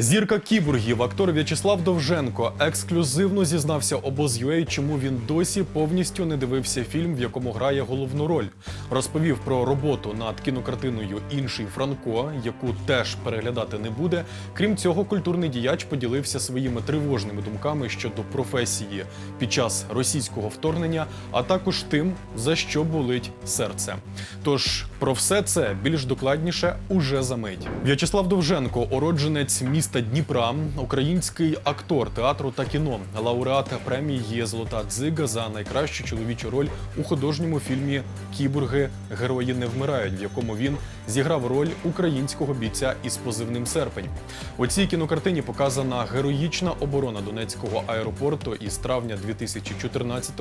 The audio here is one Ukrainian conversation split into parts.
Зірка кіборгів, актор В'ячеслав Довженко ексклюзивно зізнався обоз.ua, чому він досі повністю не дивився фільм, в якому грає головну роль. Розповів про роботу над кінокартиною Інший Франко, яку теж переглядати не буде. Крім цього, культурний діяч поділився своїми тривожними думками щодо професії під час російського вторгнення, а також тим, за що болить серце. Тож про все це більш докладніше уже за мить. В'ячеслав Довженко, уродженець міста Дніпра, український актор театру та кіно, лауреат премії Золота дзига за найкращу чоловічу роль у художньому фільмі Кіборги Герої не вмирають, в якому він зіграв роль українського бійця із позивним серпень. У цій кінокартині показана героїчна оборона Донецького аеропорту із травня 2014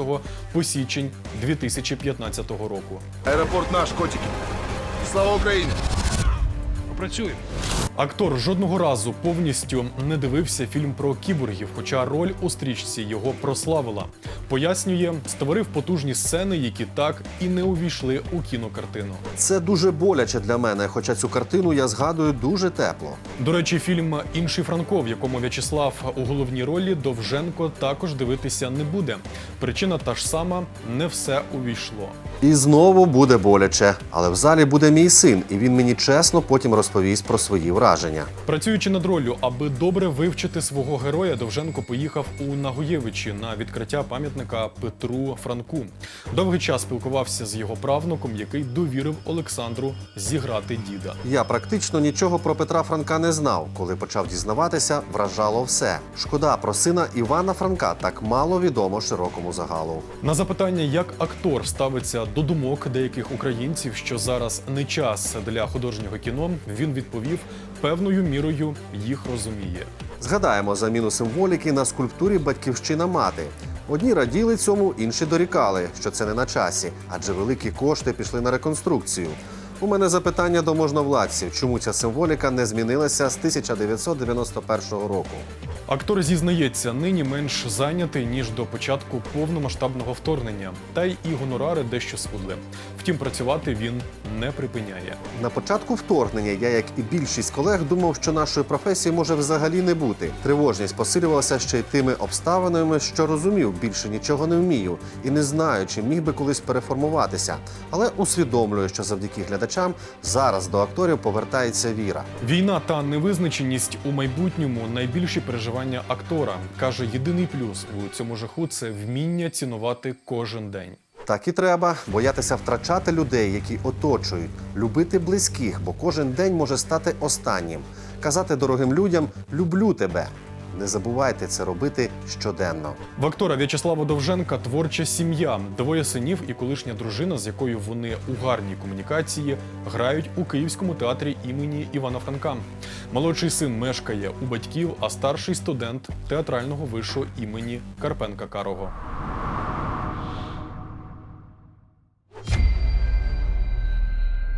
по січень 2015 року. Аеропорт наш, котики. Слава Україні! Попрацюємо. Актор жодного разу повністю не дивився фільм про кіборгів, хоча роль у стрічці його прославила. Пояснює, створив потужні сцени, які так і не увійшли у кінокартину. Це дуже боляче для мене, хоча цю картину я згадую дуже тепло. До речі, фільм Інший Франко, в якому В'ячеслав у головній ролі Довженко також дивитися не буде. Причина та ж сама не все увійшло. І знову буде боляче, але в залі буде мій син, і він мені чесно потім розповість про свої враження. Працюючи над роллю, аби добре вивчити свого героя, Довженко поїхав у Нагоєвичі на відкриття пам'ятника Петру Франку. Довгий час спілкувався з його правнуком, який довірив Олександру зіграти діда. Я практично нічого про Петра Франка не знав. Коли почав дізнаватися, вражало все. Шкода про сина Івана Франка так мало відомо широкому загалу. На запитання, як актор ставиться до думок деяких українців, що зараз не час для художнього кіно, він відповів певною мірою їх розуміє. Згадаємо заміну символіки на скульптурі Батьківщина мати. Одні раділи цьому, інші дорікали, що це не на часі, адже великі кошти пішли на реконструкцію. У мене запитання до можновладців, чому ця символіка не змінилася з 1991 року. Актор зізнається, нині менш зайнятий ніж до початку повномасштабного вторгнення, та й і гонорари дещо схудли. Втім, працювати він не припиняє. На початку вторгнення я, як і більшість колег, думав, що нашої професії може взагалі не бути. Тривожність посилювалася ще й тими обставинами, що розумів, більше нічого не вмію і не знаю, чи міг би колись переформуватися. Але усвідомлюю, що завдяки глядачам зараз до акторів повертається віра. Війна та невизначеність у майбутньому найбільші переживання актора. каже, єдиний плюс у цьому жаху це вміння цінувати кожен день. Так і треба боятися втрачати людей, які оточують, любити близьких, бо кожен день може стати останнім. Казати дорогим людям люблю тебе. Не забувайте це робити щоденно. В актора В'ячеслава Довженка творча сім'я, двоє синів і колишня дружина, з якою вони у гарній комунікації грають у Київському театрі імені Івана Франка. Молодший син мешкає у батьків, а старший студент театрального вишу імені Карпенка Карого.